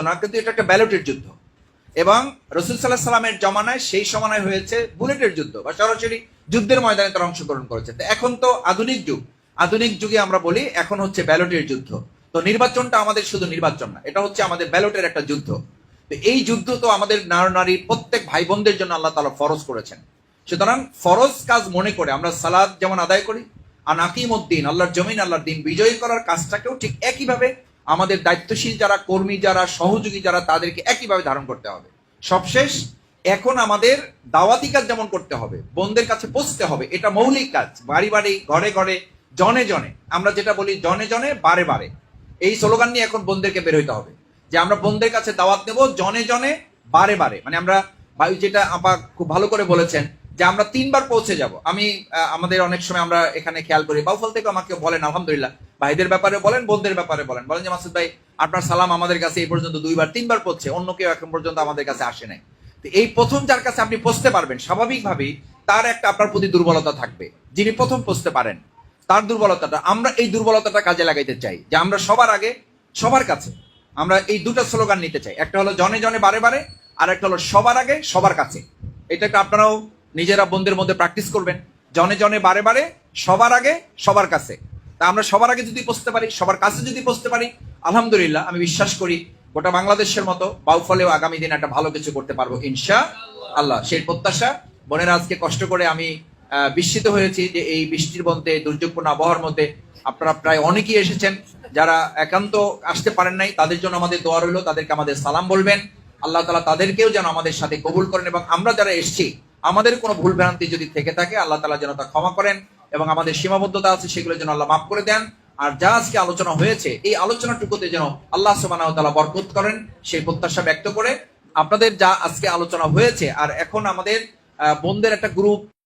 না, কিন্তু এটা একটা ব্যালটের যুদ্ধ। এবং রসুল সাল্লাহ সাল্লামের জমানায় সেই সমানায় হয়েছে বুলেটের যুদ্ধ বা সরাসরি যুদ্ধের ময়দানে তারা অংশগ্রহণ করেছে। এখন তো আধুনিক যুগ। আধুনিক যুগে আমরা বলি এখন হচ্ছে ব্যালটের যুদ্ধ। তো নির্বাচনটা আমাদের শুধু নির্বাচন না, এটা হচ্ছে আমাদের ব্যালটের একটা যুদ্ধ। তো এই যুদ্ধ তো আমাদের নার নারী প্রত্যেক ভাই বোনদের জন্য আল্লাহ তালা ফরজ করেছেন। সুতরাং ফরজ কাজ মনে করে আমরা সালাদ যেমন আদায় করি, আর নাকিম উদ্দিন আল্লাহর জমিন, আল্লাহর দিন বিজয়ী করার কাজটাকেও ঠিক একইভাবে আমাদের দায়িত্বশীল যারা, কর্মী যারা, সহযোগী যারা, তাদেরকে একইভাবে ধারণ করতে হবে। সবশেষ, এখন আমাদের দাওয়াতি কাজ যেমন করতে হবে বোনদের কাছে পৌঁছতে হবে, এটা মৌলিক কাজ, বাড়ি বাড়ি, ঘরে ঘরে, জনে জনে। আমরা যেটা বলি জনে জনে, বারে বারে। এই স্লোগান নিয়ে এখন বোনদেরকে বের হইতে হবে। যে আমরা বোনদের কাছে দাওয়াত নেব জনে জনে, বারে বারে। মানে আমরা ভাই যেটা আপা খুব ভালো করে বলেছেন, যে আমরা তিনবার পৌঁছে যাব। আমি আমাদের অনেক সময় আমরা এখানে খেয়াল করি, বাউফল থেকে আমাকে বলেন, আলহামদুলিল্লাহ। ভাইদের ব্যাপারে বলেন, বোনদের ব্যাপারে বলেন। বলেন যে, মাসুদ ভাই, আপনার সালাম আমাদের কাছে এই পর্যন্ত দুইবার, তিনবার পড়ছে, অন্য কেউ এখন পর্যন্ত আমাদের কাছে আসে নাই। তো এই প্রথম যার কাছে আপনি পৌঁছতে পারবেন, স্বাভাবিকভাবেই তার একটা আপনার প্রতি দুর্বলতা থাকবে, যিনি প্রথম পৌঁছতে পারেন, তার দুর্বলতাটা। আমরা এই দুর্বলতাটা কাজে লাগাইতে চাই, যে আমরা সবার আগে, সবার কাছে, আমরা এই দুটো স্লোগান নিতে চাই। একটা হলো জনে জনে বারে বারে, আর একটা হলো সবার আগে, সবার কাছে। এটাকে আপনারাও নিজেরা বন্ধুদের মধ্যে প্র্যাকটিস করবেন। জনে জনে বারে বারে, সবার আগে, সবার কাছে। তা আমরা সবার আগে যদি পৌঁছতে পারি, সবার কাছে যদি পৌঁছতে পারি, আলহামদুলিল্লাহ, আমি বিশ্বাস করি গোটা বাংলাদেশের মতো বাউফলেও আগামী দিন একটা ভালো কিছু করতে পারব ইনশা আল্লাহ সেই প্রত্যাশা, বোনেরা আজকে কষ্ট করে আমি বিস্মিত হয়েছি যে এই বৃষ্টির মধ্যে, দুর্যোগপূর্ণ আবহাওয়ার মধ্যে আপনারা প্রায় অনেকেই এসেছেন। যারা একান্ত আসতে পারেন নাই, তাদের জন্য আমাদের দোয়া রইল, তাদেরকে আমাদের সালাম বলবেন। আল্লাহ তালা তাদেরকেও যেন আমাদের সাথে কবুল করেন এবং আমরা যারা এসছি, আমাদের কোনো ভুল ভ্রান্তি যদি থেকে থাকে, আল্লাহ তালা যেন তা ক্ষমা করেন। এবং আমাদের সীমাবদ্ধতা আছে, সেগুলো যেন আল্লাহ মাফ করে দেন। আর যা আজকে আলোচনা হয়েছে, এই আলোচনাটুকুতে যেন আল্লাহ সুবাহ বরকত করেন, সেই প্রত্যাশা ব্যক্ত করে। আপনাদের যা আজকে আলোচনা হয়েছে, আর এখন আমাদের বন্ধের একটা গ্রুপ